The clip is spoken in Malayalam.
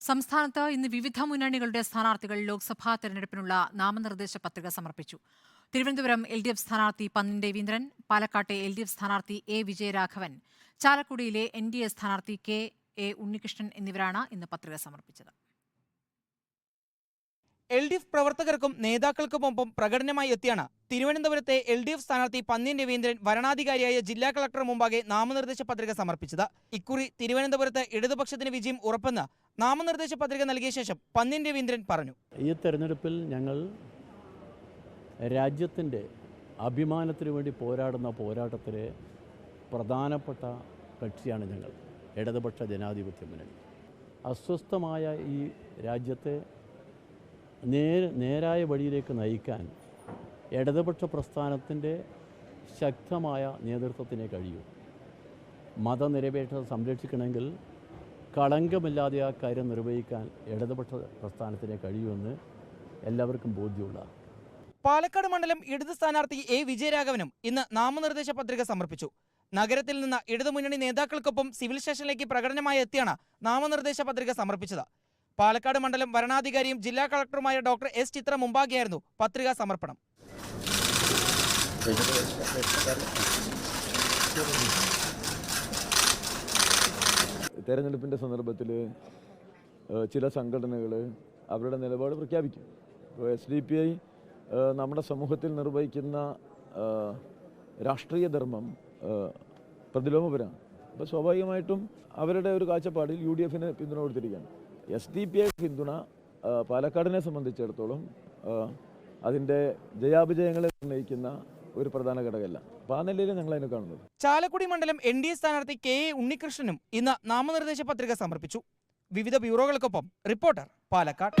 സംസ്ഥാനത്ത് ഇന്ന് വിവിധ മുന്നണികളുടെ സ്ഥാനാർത്ഥികൾ ലോക്സഭാ തെരഞ്ഞെടുപ്പിനുള്ള നാമനിർദ്ദേശ പത്രിക സമർപ്പിച്ചു. തിരുവനന്തപുരം എൽ ഡി എഫ് സ്ഥാനാർത്ഥി പന്നിൻ രവീന്ദ്രൻ പാലക്കാട്ടെ എൽ ഡി എഫ് സ്ഥാനാർത്ഥി എ വിജയരാഘവൻ ചാലക്കുടിയിലെ എൻ ഡി എ സ്ഥാനാർത്ഥി കെ എ ഉണ്ണികൃഷ്ണൻ എന്നിവരാണ് ഇന്ന് പത്രിക സമർപ്പിച്ചത്. എൽ ഡി എഫ് പ്രവർത്തകർക്കും നേതാക്കൾക്കുമൊപ്പം പ്രകടനമായി എത്തിയാണ് തിരുവനന്തപുരത്തെ എൽ ഡി എഫ് സ്ഥാനാർത്ഥി പന്ന്യൻ രവീന്ദ്രൻ വരണാധികാരിയായ ജില്ലാ കളക്ടർ മുമ്പാകെ നാമനിർദ്ദേശ പത്രിക സമർപ്പിച്ചത്. ഇക്കുറി തിരുവനന്തപുരത്ത് ഇടതുപക്ഷത്തിന് വിജയം ഉറപ്പെന്ന് നാമനിർദ്ദേശ പത്രിക നൽകിയ ശേഷം പന്ന്യൻ രവീന്ദ്രൻ പറഞ്ഞു. ഈ തെരഞ്ഞെടുപ്പിൽ ഞങ്ങൾ രാജ്യത്തിന്റെ അഭിമാനത്തിന് വേണ്ടി പോരാടുന്ന പോരാട്ടത്തിലെ പ്രധാനപ്പെട്ട കക്ഷിയാണ് ഞങ്ങൾ ഇടതുപക്ഷ ജനാധിപത്യ മുന്നണി. അസ്വസ്ഥമായ ഈ രാജ്യത്തെ നേരായ വഴിയിലേക്ക് നയിക്കാൻ ഇടതുപക്ഷ പ്രസ്ഥാനത്തിന്റെ ശക്തമായ നേതൃത്വത്തിനെ കഴിയൂ. മതനിരപേക്ഷത സംരക്ഷിക്കണമെങ്കിൽ കളങ്കമില്ലാതെ ആ കാര്യം നിർവഹിക്കാൻ ഇടതുപക്ഷ പ്രസ്ഥാനത്തിനെ കഴിയുമെന്ന് എല്ലാവർക്കും ബോധ്യമുള്ള പാലക്കാട് മണ്ഡലം ഇടത് സ്ഥാനാർത്ഥി എ വിജയരാഘവനും ഇന്ന് നാമനിർദ്ദേശ പത്രിക സമർപ്പിച്ചു. നഗരത്തിൽ നിന്ന് ഇടതുമുന്നണി നേതാക്കൾക്കൊപ്പം സിവിൽ സ്റ്റേഷനിലേക്ക് പ്രകടനമായി എത്തിയാണ് നാമനിർദ്ദേശ പത്രിക സമർപ്പിച്ചത്. പാലക്കാട് മണ്ഡലം വരണാധികാരിയും ജില്ലാ കളക്ടറുമായ ഡോക്ടർ എസ് ചിത്ര മുമ്പാകെയായിരുന്നു പത്രികാ സമർപ്പണം. തെരഞ്ഞെടുപ്പിന്റെ സന്ദർഭത്തിൽ ചില സംഘടനകൾ അവരുടെ നിലപാട് പ്രഖ്യാപിക്കും. ഇപ്പോൾ എസ് ഡി പി ഐ നമ്മുടെ സമൂഹത്തിൽ നിർവഹിക്കുന്ന രാഷ്ട്രീയ ധർമ്മം പ്രതിലോമപരമാണ് അപ്പോൾ സ്വാഭാവികമായിട്ടും അവരുടെ ഒരു കാഴ്ചപ്പാടിൽ യു ഡി എഫിന് പിന്തുണ കൊടുത്തിരിക്കുകയാണ്. എസ് ഡി പി ഐ പിന്തുണ പാലക്കാടിനെ സംബന്ധിച്ചിടത്തോളം അതിന്റെ ജയാപജയങ്ങളെ നിർണയിക്കുന്ന ഒരു പ്രധാന ഘടകമല്ല. അതിനെ ചാലക്കുടി മണ്ഡലം എൻ ഡി എ സ്ഥാനാർത്ഥി കെ എ ഉണ്ണികൃഷ്ണനും ഇന്ന് നാമനിർദ്ദേശ പത്രിക സമർപ്പിച്ചു. വിവിധ ബ്യൂറോകൾക്കൊപ്പം റിപ്പോർട്ടർ പാലക്കാട്.